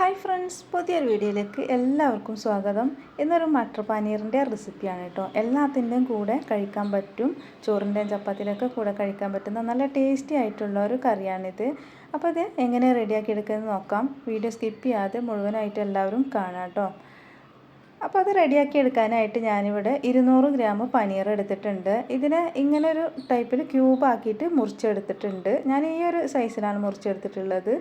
Hi friends പുതിയൊരു വീഡിയോയിലേക്ക് എല്ലാവർക്കും സ്വാഗതം. ഇന്നൊരു മട്ടർ പനീറിന്റെ റെസിപ്പിയാണ് കേട്ടോ. എല്ലാത്തിന്റെയും കൂടെ കഴിക്കാൻ പറ്റും. ചോറിന്റെയും ചപ്പാത്തിയിലൊക്കെ കൂടെ കഴിക്കാൻ പറ്റുന്ന നല്ല ടേസ്റ്റി ആയിട്ടുള്ള ഒരു കറിയാണിത്. അപ്പോൾ ഇത് എങ്ങനെ റെഡിയാക്കി എടുക്കുന്നത് നോക്കാം. വീഡിയോ സ്കിപ്പ് ചെയ്യാതെ മുഴുവനായിട്ട് എല്ലാവരും കാണാം കേട്ടോ. അപ്പോൾ അത് റെഡിയാക്കി എടുക്കാനായിട്ട് ഞാനിവിടെ ഇരുന്നൂറ് ഗ്രാം പനീർ എടുത്തിട്ടുണ്ട്. ഇതിനെ ഇങ്ങനെ ഒരു ടൈപ്പിൽ ക്യൂബ് ആക്കിയിട്ട് മുറിച്ചെടുത്തിട്ടുണ്ട്. ഞാൻ ഈ ഒരു സൈസിലാണ് മുറിച്ചെടുത്തിട്ടുള്ളത്.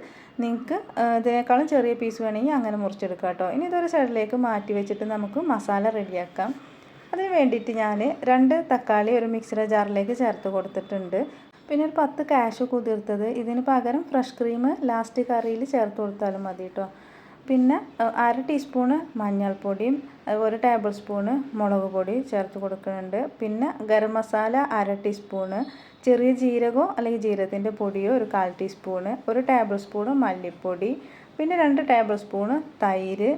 നിങ്ങൾക്ക് ഇതിനേക്കാളും ചെറിയ പീസ് വേണമെങ്കിൽ അങ്ങനെ മുറിച്ചെടുക്കാം കേട്ടോ. ഇനി ഇതൊരു സൈഡിലേക്ക് മാറ്റി വെച്ചിട്ട് നമുക്ക് മസാല റെഡിയാക്കാം. അതിന് വേണ്ടിയിട്ട് ഞാൻ രണ്ട് തക്കാളി ഒരു മിക്സിയുടെ ജാറിലേക്ക് ചേർത്ത് കൊടുത്തിട്ടുണ്ട്. പിന്നെ ഒരു പത്ത് കാഷ് കുതിർത്തത്. ഇതിന് പകരം ഫ്രഷ് ക്രീം ലാസ്റ്റ് കറിയിൽ ചേർത്ത് കൊടുത്താലും മതി കേട്ടോ. പിന്നെ അര ടീസ്പൂണ് മഞ്ഞൾപ്പൊടിയും ഒരു ടേബിൾ സ്പൂണ് മുളക് പൊടി ചേർത്ത് കൊടുക്കുന്നുണ്ട്. പിന്നെ ഗരം മസാല അര ടീസ്പൂണ് ചെറിയ ജീരകമോ അല്ലെങ്കിൽ ജീരകത്തിന്റെ പൊടിയോ ഒരു കാൽ ടീസ്പൂണ് ഒരു ടേബിൾ സ്പൂണ് മല്ലിപ്പൊടി പിന്നെ രണ്ട് ടേബിൾ സ്പൂണ് തൈര്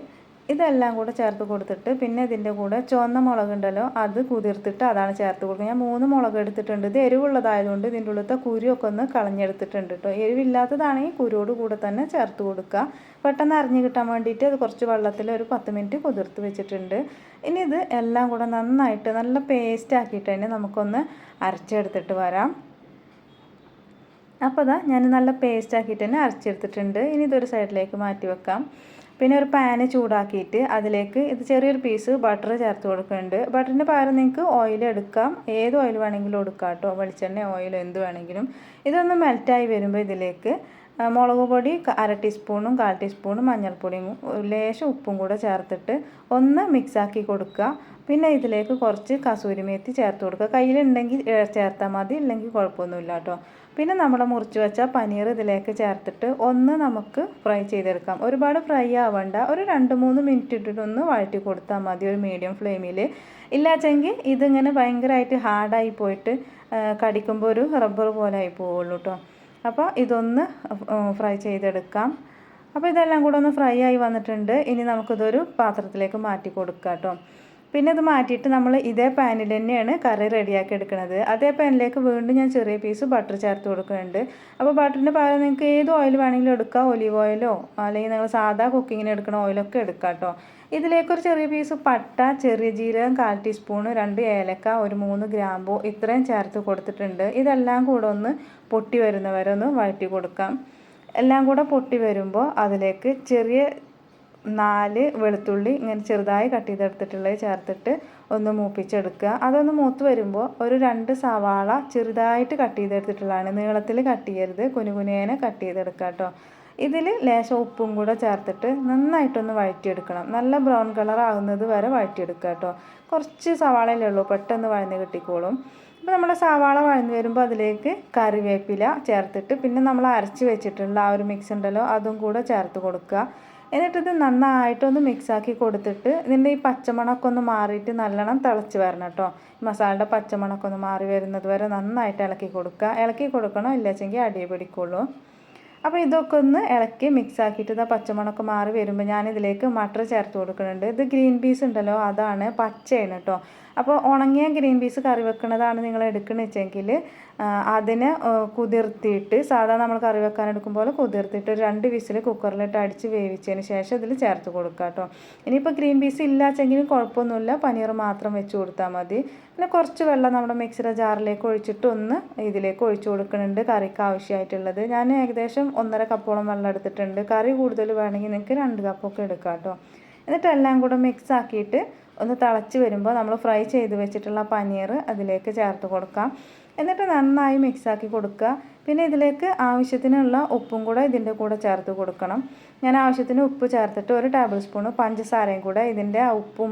ഇതെല്ലാം കൂടെ ചേർത്ത് കൊടുത്തിട്ട് പിന്നെ ഇതിന്റെ കൂടെ ചുവന്ന മുളകുണ്ടല്ലോ അത് കുതിർത്തിട്ട് അതാണ് ചേർത്ത് കൊടുക്കുക. ഞാൻ മൂന്ന് മുളക് എടുത്തിട്ടുണ്ട്. ഇത് എരിവുള്ളതായതുകൊണ്ട് ഇതിന്റെ ഉള്ളത്തെ കുരുവൊക്കെ ഒന്ന് കളഞ്ഞെടുത്തിട്ടുണ്ട് കേട്ടോ എരിവില്ലാത്തതാണെങ്കിൽ കുരുവോട് കൂടെ തന്നെ ചേർത്ത് കൊടുക്കുക. പെട്ടെന്ന് അരിഞ്ഞ് കിട്ടാൻ വേണ്ടിയിട്ട് അത് കുറച്ച് വെള്ളത്തിൽ ഒരു പത്ത് മിനിറ്റ് കുതിർത്ത് വെച്ചിട്ടുണ്ട്. ഇനി ഇത് എല്ലാം കൂടെ നന്നായിട്ട് നല്ല പേസ്റ്റ് ആക്കിയിട്ട് തന്നെ നമുക്കൊന്ന് അരച്ചെടുത്തിട്ട് വരാം. അപ്പോൾ അതാ ഞാൻ നല്ല പേസ്റ്റ് ആക്കിയിട്ട് തന്നെ അരച്ചെടുത്തിട്ടുണ്ട്. ഇനി ഇതൊരു സൈഡിലേക്ക് മാറ്റി വെക്കാം. പിന്നെ ഒരു പാന് ചൂടാക്കിയിട്ട് അതിലേക്ക് ഇത് ചെറിയൊരു പീസ് ബട്ടർ ചേർത്ത് കൊടുക്കുന്നുണ്ട്. ബട്ടറിന്റെ പകരം നിങ്ങൾക്ക് ഓയിൽ എടുക്കാം. ഏത് ഓയിൽ വേണമെങ്കിലും എടുക്കാം കേട്ടോ. വെളിച്ചെണ്ണ ഓയിൽ എന്ത് വേണമെങ്കിലും. ഇതൊന്ന് മെൽറ്റായി വരുമ്പോൾ ഇതിലേക്ക് മുളക് പൊടി അര ടീസ്പൂണും കാൽ ടീസ്പൂണും മഞ്ഞൾപ്പൊടിയും ലേശം ഉപ്പും കൂടെ ചേർത്തിട്ട് ഒന്ന് മിക്സാക്കി കൊടുക്കുക. പിന്നെ ഇതിലേക്ക് കുറച്ച് കസൂരിമേത്തി ചേർത്ത് കൊടുക്കുക. കയ്യിലുണ്ടെങ്കിൽ ചേർത്താൽ മതി. ഇല്ലെങ്കിൽ കുഴപ്പമൊന്നുമില്ല കേട്ടോ. പിന്നെ നമ്മൾ മുറിച്ച് വെച്ച പനീർ ഇതിലേക്ക് ചേർത്തിട്ട് ഒന്ന് നമുക്ക് ഫ്രൈ ചെയ്തെടുക്കാം. ഒരുപാട് ഫ്രൈ ആവണ്ട. ഒരു രണ്ട് മൂന്ന് മിനിറ്റ് ഇട്ടിട്ടൊന്ന് വഴറ്റി കൊടുത്താൽ മതി ഒരു മീഡിയം ഫ്ലെയിമിൽ ഇല്ലാച്ചെങ്കിൽ ഇതിങ്ങനെ ഭയങ്കരമായിട്ട് ഹാർഡായി പോയിട്ട് കടിക്കുമ്പോൾ ഒരു റബ്ബർ പോലെ ആയി പോവുള്ളൂ കേട്ടോ അപ്പോൾ ഇതൊന്ന് ഫ്രൈ ചെയ്തെടുക്കാം. അപ്പോൾ ഇതെല്ലാം കൂടെ ഒന്ന് ഫ്രൈ ആയി വന്നിട്ടുണ്ട്. ഇനി നമുക്കിതൊരു പാത്രത്തിലേക്ക് മാറ്റി കൊടുക്കാം കേട്ടോ പിന്നെ ഇത് മാറ്റിയിട്ട് നമ്മൾ ഇതേ പാനിൽ തന്നെയാണ് കറി റെഡിയാക്കി എടുക്കുന്നത് അതേ പാനിലേക്ക് വീണ്ടും ഞാൻ ചെറിയ പീസ് ബട്ടർ ചേർത്ത് കൊടുക്കുന്നുണ്ട്. അപ്പോൾ ബട്ടറിന്റെ പകരം നിങ്ങൾക്ക് ഏത് ഓയിൽ വേണമെങ്കിലും എടുക്കാം. ഒലിവ് ഓയിലോ അല്ലെങ്കിൽ നിങ്ങൾ സാധാ കുക്കിങ്ങിന് എടുക്കുന്ന ഓയിലൊക്കെ എടുക്കാം കേട്ടോ. ഇതിലേക്കൊരു ചെറിയ പീസ് പട്ട ചെറിയ ജീരകം കാൽ ടീസ്പൂൺ രണ്ട് ഏലക്ക ഒരു മൂന്ന് ഗ്രാമ്പു ഇത്രയും ചേർത്ത് കൊടുത്തിട്ടുണ്ട്. ഇതെല്ലാം കൂടെ ഒന്ന് പൊട്ടി വരുന്നവരെ ഒന്ന് വഴറ്റി കൊടുക്കാം. എല്ലാം കൂടെ പൊട്ടി വരുമ്പോൾ അതിലേക്ക് ചെറിയ നാല് വെളുത്തുള്ളി ഇങ്ങനെ ചെറുതായി കട്ട് ചെയ്തെടുത്തിട്ടുള്ളത് ചേർത്തിട്ട് ഒന്ന് മൂപ്പിച്ചെടുക്കുക. അതൊന്ന് മൂത്ത് വരുമ്പോൾ ഒരു രണ്ട് സവാള ചെറുതായിട്ട് കട്ട് ചെയ്തെടുത്തിട്ടുള്ളതാണ്. നീളത്തിൽ കട്ട് ചെയ്യരുത്. കുനുകുനേനെ കട്ട് ചെയ്തെടുക്കുക കേട്ടോ. ഇതിൽ ലേശം ഉപ്പും കൂടെ ചേർത്തിട്ട് നന്നായിട്ടൊന്ന് വഴറ്റിയെടുക്കണം. നല്ല ബ്രൗൺ കളർ ആകുന്നത് വരെ വഴറ്റിയെടുക്കുക കേട്ടോ. കുറച്ച് സവാളയല്ലേ ഉള്ളൂ. പെട്ടെന്ന് വഴന്ന് കിട്ടിക്കോളും. അപ്പോൾ നമ്മുടെ സവാള വഴന്ന് വരുമ്പോൾ അതിലേക്ക് കറിവേപ്പില ചേർത്തിട്ട് പിന്നെ നമ്മൾ അരച്ച് വെച്ചിട്ടുള്ള ആ ഒരു മിക്സ് ഉണ്ടല്ലോ അതും കൂടെ ചേർത്ത് കൊടുക്കുക. എന്നിട്ടിത് നന്നായിട്ടൊന്ന് മിക്സാക്കി കൊടുത്തിട്ട് ഇതിന്റെ ഈ പച്ചമണമൊക്കെ ഒന്ന് മാറിയിട്ട് നല്ലോണം തിളച്ച് വരണം കേട്ടോ. മസാലയുടെ പച്ചമണമൊക്കെ ഒന്ന് മാറി വരുന്നത് വരെ നന്നായിട്ട് ഇളക്കി കൊടുക്കുക. ഇളക്കി കൊടുക്കണോ ഇല്ലാച്ചെങ്കിൽ അടിയെ പിടിക്കുള്ളൂ. അപ്പോൾ ഇതൊക്കെ ഒന്ന് ഇളക്കി മിക്സ് ആക്കിയിട്ട് ഇതാ പച്ചമണമൊക്കെ മാറി വരുമ്പോൾ ഞാനിതിലേക്ക് മട്ടർ ചേർത്ത് കൊടുക്കുന്നുണ്ട്. ഇത് ഗ്രീൻ പീസ് ഉണ്ടല്ലോ അതാണ് പച്ചയാണ് കേട്ടോ. അപ്പോൾ ഉണങ്ങിയ ഗ്രീൻ പീസ് കറി വെക്കുന്നതാണ് നിങ്ങൾ എടുക്കണമെന്ന് വെച്ചെങ്കിൽ അതിനെ കുതിർത്തിയിട്ട് സാധാരണ നമ്മൾ കറി വെക്കാൻ എടുക്കുമ്പോൾ കുതിർത്തിട്ട് ഒരു രണ്ട് വിസിൽ കുക്കറിലിട്ട് അടിച്ച് വേവിച്ചതിന് ശേഷം ഇതിൽ ചേർത്ത് കൊടുക്കുക കേട്ടോ. ഇനിയിപ്പോൾ ഗ്രീൻ പീസ് ഇല്ലാച്ചെങ്കിലും കുഴപ്പമൊന്നുമില്ല. പനീർ മാത്രം വെച്ച് കൊടുത്താൽ മതി. പിന്നെ കുറച്ച് വെള്ളം നമ്മുടെ മിക്സിയുടെ ജാറിലേക്ക് ഒഴിച്ചിട്ട് ഒന്ന് ഇതിലേക്ക് ഒഴിച്ചു കൊടുക്കുന്നുണ്ട് കറിക്ക് ആവശ്യമായിട്ടുള്ളത്. ഞാൻ ഏകദേശം ഒന്നര കപ്പോളം വെള്ളം എടുത്തിട്ടുണ്ട്. കറി കൂടുതൽ വേണമെങ്കിൽ നിങ്ങൾക്ക് രണ്ട് കപ്പൊക്കെ എടുക്കാം കേട്ടോ. എന്നിട്ട് എല്ലാം കൂടെ മിക്സ് ആക്കിയിട്ട് ഒന്ന് തിളച്ച് വരുമ്പോൾ നമ്മൾ ഫ്രൈ ചെയ്ത് വെച്ചിട്ടുള്ള പനീർ അതിലേക്ക് ചേർത്ത് കൊടുക്കാം. എന്നിട്ട് നന്നായി മിക്സാക്കി കൊടുക്കുക. പിന്നെ ഇതിലേക്ക് ആവശ്യത്തിനുള്ള ഉപ്പും കൂടെ ഇതിന്റെ കൂടെ ചേർത്ത് കൊടുക്കണം. ഞാൻ ആവശ്യത്തിന് ഉപ്പ് ചേർത്തിട്ട് ഒരു ടേബിൾ സ്പൂൺ പഞ്ചസാരയും കൂടെ ഇതിന്റെ ഉപ്പും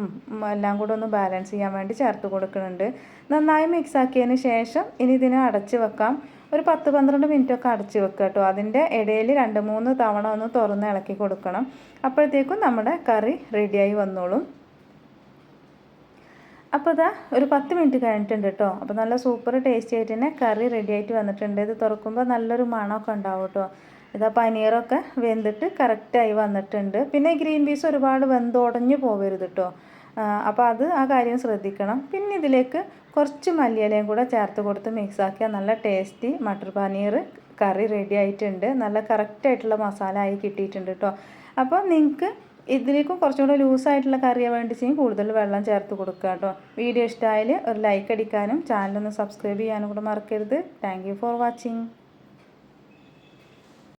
എല്ലാം കൂടെ ഒന്ന് ബാലൻസ് ചെയ്യാൻ വേണ്ടി ചേർത്ത് കൊടുക്കുന്നുണ്ട്. നന്നായി മിക്സാക്കിയതിന് ശേഷം ഇനി ഇതിനെ അടച്ച് വെക്കാം. ഒരു പത്ത് പന്ത്രണ്ട് മിനിറ്റ് ഒക്കെ അടച്ച് വെക്കുക കേട്ടോ. അതിന്റെ ഇടയിൽ രണ്ട് മൂന്ന് തവണ ഒന്ന് തുറന്ന് ഇളക്കി കൊടുക്കണം. അപ്പോഴത്തേക്കും നമ്മുടെ കറി റെഡിയായി വന്നോളും. അപ്പോൾ ഇതാ ഒരു പത്ത് മിനിറ്റ് കഴിഞ്ഞിട്ടുണ്ട് കേട്ടോ. അപ്പോൾ നല്ല സൂപ്പർ ടേസ്റ്റി ആയിട്ട് തന്നെ കറി റെഡി ആയിട്ട് വന്നിട്ടുണ്ട്. ഇത് തുറക്കുമ്പോൾ നല്ലൊരു മണമൊക്കെ ഉണ്ടാവും കേട്ടോ. ഇതാ പനീറൊക്കെ വെന്തിട്ട് കറക്റ്റായി വന്നിട്ടുണ്ട്. പിന്നെ ഗ്രീൻ പീസ് ഒരുപാട് വെന്തുടഞ്ഞു പോകരുത് കേട്ടോ. അപ്പോൾ അത് ആ കാര്യം ശ്രദ്ധിക്കണം. പിന്നെ ഇതിലേക്ക് കുറച്ച് മല്ലിയിലയും കൂടെ ചേർത്ത് കൊടുത്ത് മിക്സ് ആക്കിയാൽ നല്ല tasty mattar paneer curry ready ആയിട്ടുണ്ട്. നല്ല കറക്റ്റായിട്ടുള്ള മസാല ആയി കിട്ടിയിട്ടുണ്ട് കേട്ടോ. അപ്പോൾ നിങ്ങൾക്ക് ഇതിലേക്കും കുറച്ചും കൂടെ ലൂസായിട്ടുള്ള കറിയാണ് വേണ്ടിച്ചെങ്കിൽ കൂടുതൽ വെള്ളം ചേർത്ത് കൊടുക്കുക കേട്ടോ. വീഡിയോ ഇഷ്ടമായാൽ ഒരു ലൈക്ക് അടിക്കാനും ചാനലൊന്ന് സബ്സ്ക്രൈബ് ചെയ്യാനും കൂടെ മറക്കരുത്. Thank for watching